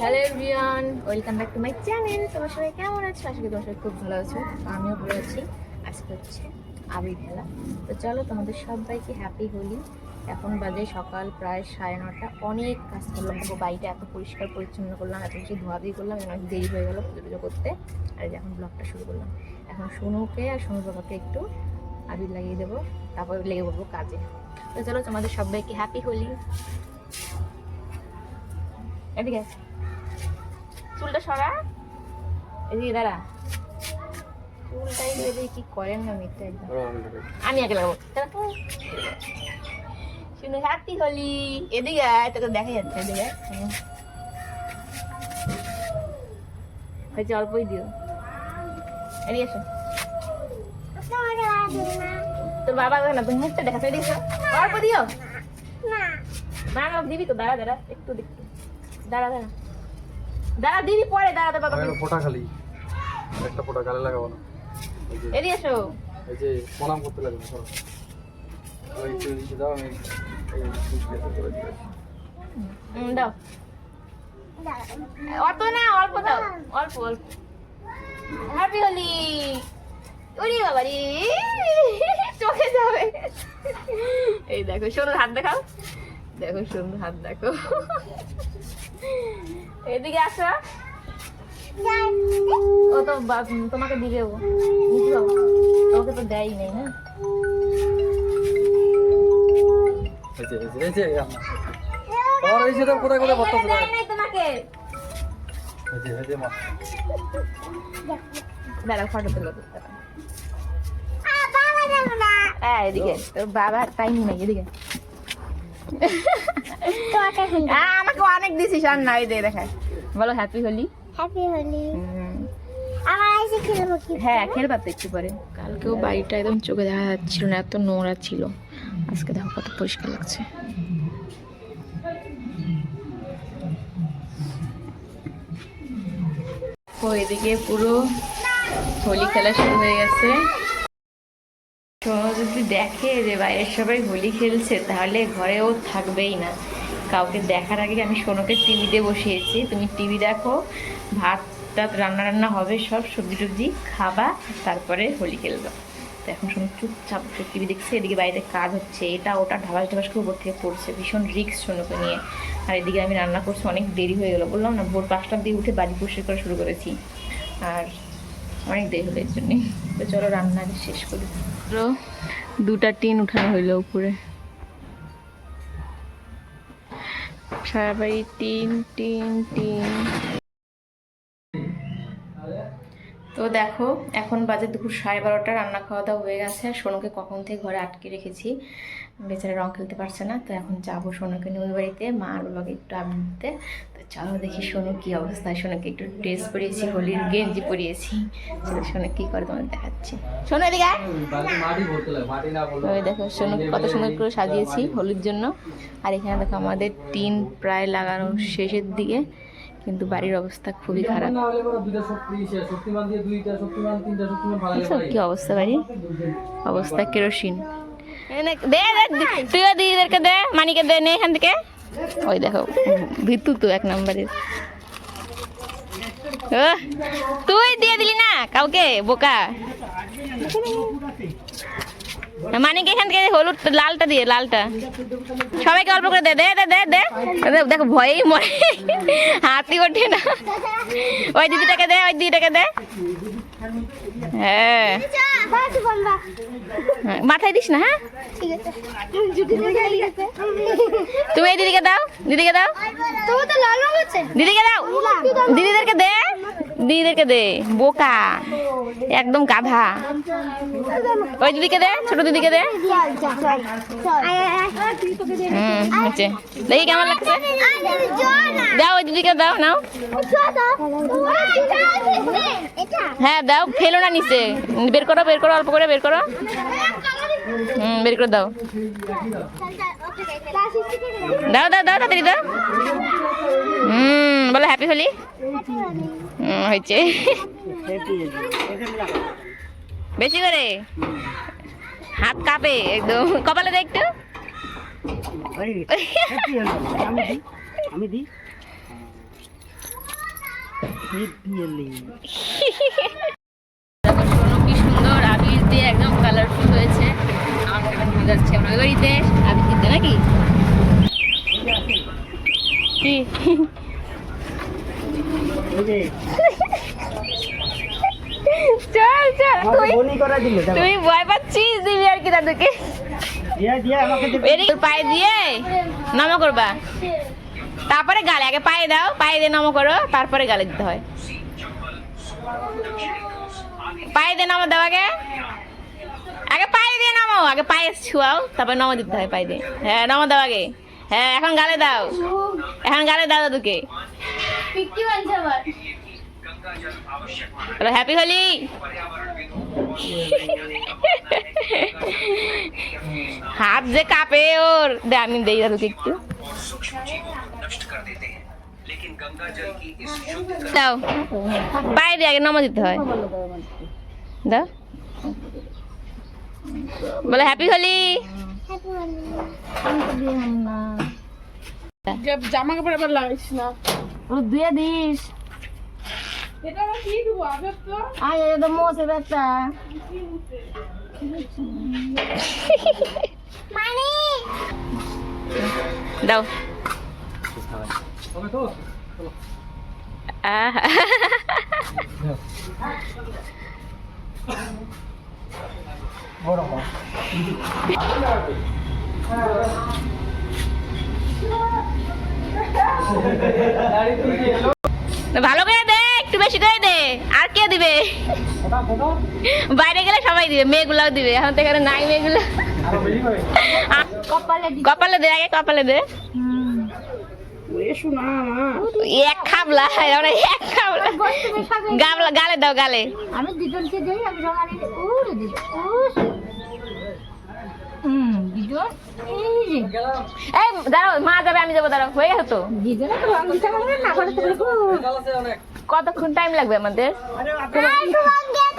Hello everyone welcome back to my channel তোমার সবাই কেমন আছো? আশা করি তোমার সবাই খুব ভালো আছো। আমিও ভালো আছি। আজকে হচ্ছে আবির খেলা তো চলো তোমাদের সবাইকে হ্যাপি হোলি। এখন বাজে সকাল প্রায় সাড়ে নটা। অনেক কাজ করলাম দেখো বাড়িটা এত পরিষ্কার, পরিচ্ছন্ন করলাম। এত বেশি ধোয়াধুয়ি করলাম। অনেক দেরি হয়ে গেলো পুজো পুজো করতে। আর এখন ব্লগটা শুরু করলাম। এখন সোনুকে আর সোনু বাবাকে একটু আবির লাগিয়ে দেবো। তারপর লেগে পড়ব কাজে। তো চলো তোমাদের সবাইকে হ্যাপি হোলি। এদিকে আয়। চুলটা সরা। এদিকে দাঁড়া। চুলটাই এদিকে কি করেন না মিথ্যা একদম। আমি আগে লাগাবো। শুনে হ্যাপি হোলি। এদিকে আয় তোকে দেখা যাচ্ছে এদিকে হয়েছে অল্পই দিও। এদিকে এসো তোর বাবা না তুমি মুখটা দেখাচ্ছে এদিকে অল্প দিও। না। না দিবি তো দাঁড়া দাঁড়া। একটু দেখতে দাঁড়া দাঁড়া। দাঁড়া দিবি পরে দাঁড়া তোর বাবাকে একটা ফোঁটা খালি। একটা ফোঁটা গালে লাগাবো না। এই এদিকে এসো। এই যে প্রণাম করতে লাগবে সরো ওই একটু নিচে দাও আমি এই দাও। অত না অল্প দাও। অল্প অল্প। হ্যাপি হোলি উড়ি বাবা রে! চোখে যাবে। এই দেখো সোনুর হাত দেখাও। দেখো সোনুর হাত দেখো। এদিকে আসো। ও তো বা- তোমাকে দিবে ও। তোমাকে তো দেয়ই নেই না? হ্যাঁ বাবা টাইম নেই এদিকে। আমাকে অনেক দিছিস আর নাই দে দেখায় বলো হ্যাপি হোলি? হ্যাপি হোলি। আমার এসে খেলব কি হ্যাঁ খেলবা তো একটু পরে। কালকেও বাড়িটা একদম চোখে দেখা যাচ্ছিল না এত নোংরা ছিল। আজকে দেখো কত পরিষ্কার লাগছে। এদিকে পুরো হোলি খেলা শুরু হয়ে গেছে। সোনু যদি দেখে যে বাইরের সবাই হোলি খেলছে, তাহলে ঘরেও থাকবেই না। কাউকে দেখার আগে আমি সোনুকে টিভিতে বসিয়েছি। তুমি টিভি দেখো, ভাত টাত রান্না রান্না হবে সব, সবজি টবজি খাবা, তারপরে হোলি খেলবে। তো এখন সোনু চুপচাপ টিভি দেখছে, এদিকে বাইরে কাজ হচ্ছে, এটা ওটা ঢাবাস ঢাবাস করে উপর থেকে পড়ছে, ভীষণ রিক্স সোনুকে নিয়ে। আর এদিকে আমি রান্না করছি, অনেক দেরি হয়ে গেলো, বললাম না, ভোর পাঁচটার দিকে উঠে বাড়ি পরিষ্কার করা শুরু করেছি। আর অনেক দেরি হলো এর জন্যে। তো চলো রান্না শেষ করি। তো দুটা টিন উঠানো হইল উপরে। সারা বাড়ি টিন টিন টিন। তো দেখো এখন বাজে দুপুর সাড়ে বারোটা রান্না খাওয়া দাওয়া হয়ে গেছে। আর সোনুকে কখন থেকে ঘরে আটকে রেখেছি বেচারা রং খেলতে পারছে না। তো এখন যাব সোনুকে ওই বাড়িতে মা আর বাবাকে একটু আবির দিতে তো চলো দেখি সোনু কী অবস্থা। সোনুকে একটু ড্রেস পরিয়েছি হোলির গেঞ্জি পরিয়েছি। চলো সোনু কি করে তোমাদের দেখাচ্ছি। সোনু এদিকে ওই দেখো সোনু কত সুন্দর করে সাজিয়েছি হলুদ জন্য। আর এখানে দেখো আমাদের টিন প্রায় লাগানো শেষের দিকে। কিন্তু বাড়ির অবস্থা খুবই খারাপ কি অবস্থা বাড়ির অবস্থা কেরোসিন দে দে তুইও দিদিদেরকে দে মানিকে দে নে এখান থেকে ওই দেখো ভিতু তো এক নম্বরের ও, তুই দিয়ে দিলি না কাউকে বোকা মানিক এখান থেকে হলুদ লালটা দিয়ে লালটা। সবাইকে অল্প করে দে দে দে দে দে। দেখো ভয়েই মরে। হাতি ওঠে না। ওই দিদিটাকে দে ওই দিদিটাকে দে। হ্যাঁ। মাথায় দিস না হ্যাঁ? তুমি এই দিদিকে দাও দিদিকে দাও। দিদিকে দাও। দিদিদেরকে দে। দিদিদেরকে দে, বোকা, একদম গাধা। ওই দিদিকে দে, ছোট দিদিকে দে। হচ্ছে। দেখি কেমন লাগছে। দাও ওই দিদিকে, দাও, নাও। হ্যাঁ দাও, ফেলো না নিচে। বের করো বের করো, অল্প করে বের করো। হুম, বের করে দাও। দাও দাও দাও, তাড়াতাড়ি দাও। হুম। বলো হ্যাপি হোলি? হয়েছে। বেশি করে? হাত কাঁপে একদম। কপালে দে একটু। আমি কি সুন্দর আবির দিয়ে একদম কালারফুল হয়েছে। আমার ভুলে যাচ্ছে আমরা বাড়িতে আবির দিতে নাকি? কি? চল চল। তুই তুই ভয় পাচ্ছিস দিবি আর কি দাদুকে? পায়ে দিয়ে নম করবা। তারপরে গালে আগে পায়ে দাও পায়ে দিয়ে নম করো তারপরে গালে দিতে হয়। পায়ে দিয়ে নম দাও আগে। আগে পায়ে দিয়ে নামো আগে পায়ে ছুয়াও তারপরে নম দিতে হয় পায়ে দিয়ে। হ্যাঁ নম দাও আগে। হ্যাঁ এখন গালে দাও। এখন গালে দাও দাদুকে। বলো হ্যাপি হোলি? হাত যে কাঁপে ওর। দে আমি দেই দাদুকে একটু। দাও। দিয়ে আগে নমা দিতে হয়। দাও। বলে হ্যাপি হোলি। জামা কাপড় আবার লাগাইস না? ওর ধুয়ে দিস। এটা আবার কি দেবো আগে তো। আয় এটা তো মোছে একটা মানে। দাও। তো। বড় ভালো করে দে একটু বেশি করে দে। আর কে দিবে? বাইরে গেলে সবাই দিবে মেয়েগুলাও দিবে। এখন তো এখানে নাই মেয়েগুলো। কপালে দে আগে কপালে দে। এক খাবলা এক খাবলা। গালে দাও গালে। আমি দুজনকে দিই আমি সকালে উড়ে দিই উস হুম দুজন এই দাঁড়াও মা যাবে আমি যাব দাঁড়াও হয়ে গেছে তো? কতক্ষণ টাইম লাগবে আমাদের?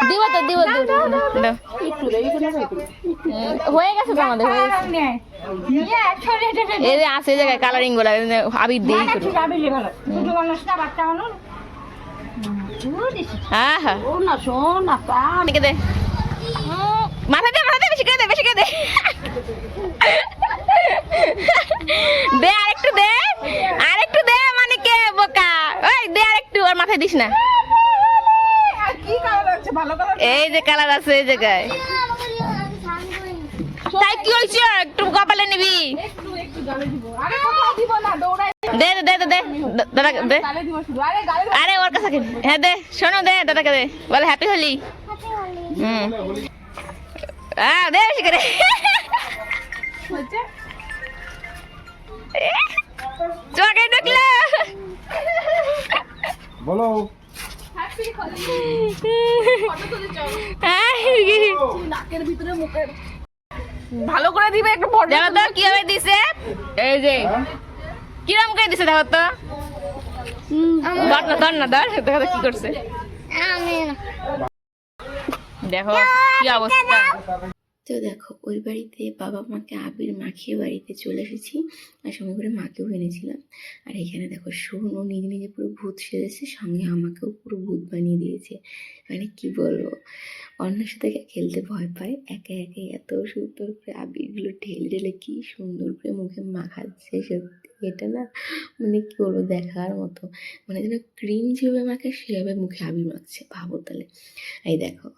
দিব তো দিব হয়ে গেছে তো আমাদের হয়ে গেছে। এই যে আছে জায়গায় কালারিংগুলা আবির করব হ্যাঁ হ্যাঁ দে। মাথা দে মাথা দে, বেশি করে দে, বেশি করে দে। দে আরেকটু দে আরেকটু দে মানে কে বোকা। ওই, দে আরেকটু আর মাথায় দিস না। এই যে কালার আছে, এই জায়গায় তাই কি হয়েছে? একটু কপালে নিবি। দে দে দে দে দাদা দে। আরে, ওর কাছে? হ্যাঁ দে, শোনো, দে, দাদাকে দে। বলে হ্যাপি হোলি হুম। আহ দে বেশি করে চোখে ঢুকলো বলো ভালো করে দিবে একটু দেখো তো কীভাবে দিছে? এই যে। কিরম করে দিছে দেখো তো। ধর না ধর না ধর দেখো তো কি করছে। দেখো কি অবস্থা? তো দেখো ওই বাড়িতে বাবা মাকে আবির মাখিয়ে বাড়িতে চলে এসেছি আর সঙ্গে করে মাকেও এনেছিলাম। আর এখানে দেখো সোনু নিজে নিজে পুরো ভূত সেজেছে সঙ্গে আমাকেও পুরো ভূত বানিয়ে দিয়েছে। মানে কি বলব? অন্যের সাথে খেলতে ভয় পায় একে একে এত সুন্দর করে আবিরগুলো ঢেলে ঢেলে কি সুন্দর করে মুখে মাখাচ্ছে সত্যি। এটা না মানে কি বলব দেখার মতো। মানে যেন ক্রিম যেভাবে মাখে সেভাবে মুখে আবির মাখছে ভাবো তাহলে। এই দেখো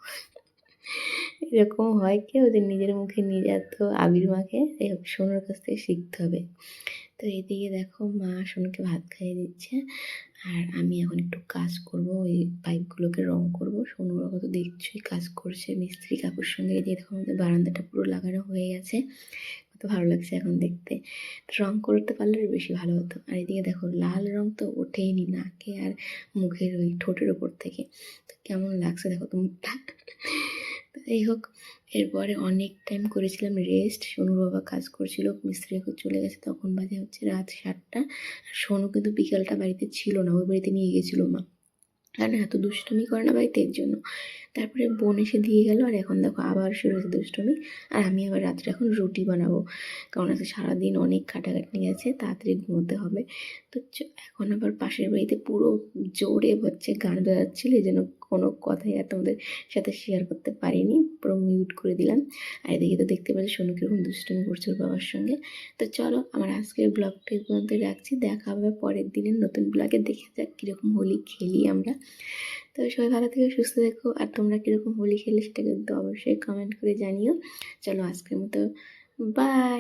এরকম হয় কি, ওদের নিজের মুখে নিজে এত আবির মাকে সোনুর কাছ থেকে শিখতে হবে। তো এদিকে দেখো মা সোনুকে ভাত খাইয়ে দিচ্ছে, আর আমি এখন একটু কাজ করব, ওই পাইপগুলোকে রং করব। সোনুর কত দেখছই কাজ করছে, মিস্ত্রি কাকুর সঙ্গে যে দেখো আমাদের বারান্দাটা পুরো লাগানো হয়ে গেছে। কত ভালো লাগছে এখন দেখতে। রং করতে পারলে বেশি ভালো হতো। আর এদিকে দেখো, লাল রং তো ওঠেই নি নাকে আর মুখের ওই ঠোঁটের ওপর থেকে। তো কেমন লাগছে দেখো তো মুখটা? তো যাই হোক, এরপরে অনেক টাইম করেছিলাম রেস্ট সোনুর বাবা কাজ করছিল, মিস্ত্রি এখন চলে গেছে। তখন বাজে হচ্ছে রাত সাতটা। আর সোনু কিন্তু বিকালটা বাড়িতে ছিল না ওই বাড়িতে নিয়ে গেছিল মা। কারণ এত দুষ্টুমি করে না বাড়িতে এর জন্য। তারপরে বোন এসে দিয়ে গেল, আর এখন দেখো আবার শুরু হয়েছে দুষ্টুমি। আর আমি আবার রাত্রে এখন রুটি বানাবো। কারণ আজকে সারাদিন অনেক খাটাখাটনি গেছে তাড়াতাড়ি ঘুমোতে হবে। তো এখন আবার পাশের বাড়িতে পুরো জোরে হচ্ছে গান বাজাচ্ছিল এই জন্য কোনো কথাই আর তোমাদের সাথে শেয়ার করতে পারিনি। পুরো মিউট করে দিলাম। আর এদিকে তো দেখতে পাচ্ছি সোনু কীরকম দুষ্টুমি করছে ওর বাবার সঙ্গে। তো চলো আমার আজকের ব্লগটা পর্যন্ত রাখছি। দেখা হবে পরের দিনের নতুন ব্লগে দেখে যাক কীরকম হোলি খেলি আমরা। তো সবাই ভালো থেকে, সুস্থ থেকো। আর তোমরা কীরকম হোলি খেলে সেটা কিন্তু অবশ্যই কমেন্ট করে জানিও। চলো আজকের মতো বাই